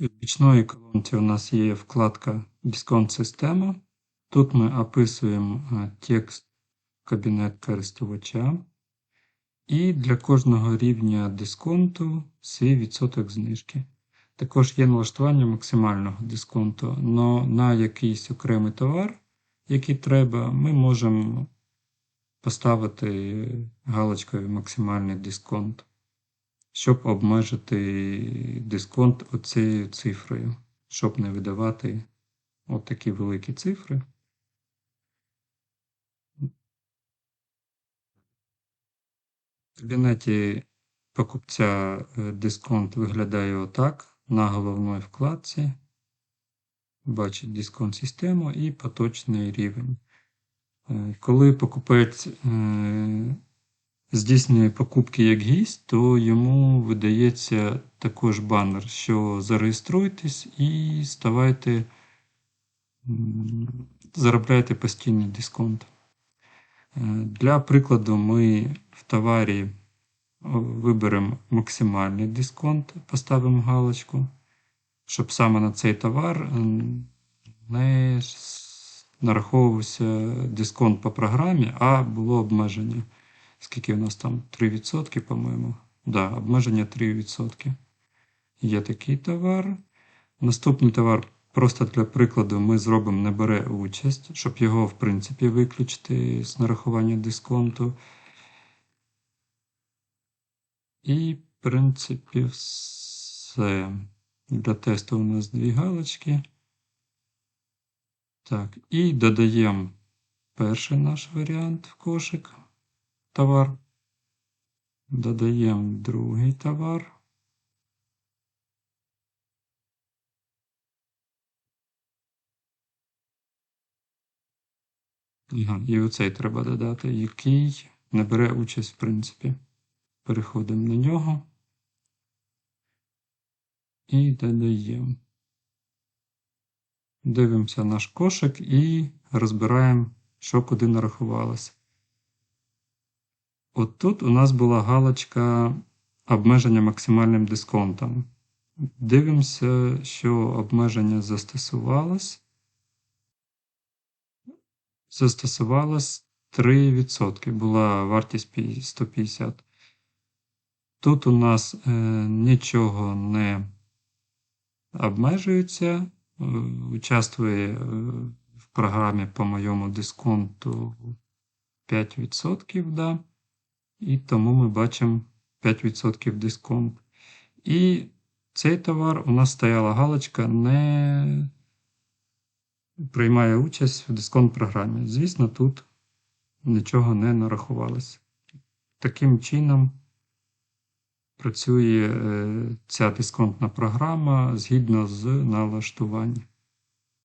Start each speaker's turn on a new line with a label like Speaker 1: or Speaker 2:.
Speaker 1: В бічної колонці у нас є вкладка Дисконт система. Тут ми описуємо е, текст кабінет користувача. І для кожного рівня дисконту свій відсоток знижки. Також є налаштування максимального дисконту, але на якийсь окремий товар, який треба, ми можемо поставити галочкою максимальний дисконт, щоб обмежити дисконт оцією цифрою, щоб не видавати отакі великі цифри. В кабінеті покупця е, дисконт виглядає отак на головній вкладці. Бачить дисконт систему і поточний рівень. Е, коли покупець е, здійснює покупки як гість, то йому видається також банер, що зареєструйтесь і ставайте, заробляйте постійний дисконт. Е, для прикладу, ми в товарі виберемо максимальний дисконт, поставимо галочку, щоб саме на цей товар не нараховувався дисконт по програмі, а було обмеження. Скільки у нас там 3%, по-моєму. Да, обмеження 3%. Є такий товар. Наступний товар, просто для прикладу, ми зробимо не бере участь, щоб його, в принципі, виключити з нарахування дисконту. І, в принципі, все. Для тесту у нас дві галочки. Так, і додаємо перший наш варіант в кошик товар. Додаємо другий товар. І оцей треба додати, який не бере участь, в принципі. Переходимо на нього і додаємо. Дивимося наш кошик і розбираємо, що куди нарахувалося. От тут у нас була галочка обмеження максимальним дисконтом. Дивимося, що обмеження застосувалось. Застосувалось 3%. Була вартість 150. Тут у нас е, нічого не обмежується. Е, участвує е, в програмі по моєму дисконту 5%. Да? І тому ми бачимо 5% дисконт. І цей товар у нас стояла галочка не приймає участь в дисконт програмі. Звісно, тут нічого не нарахувалося. Таким чином працює е, ця дисконтна програма згідно з налаштуванням.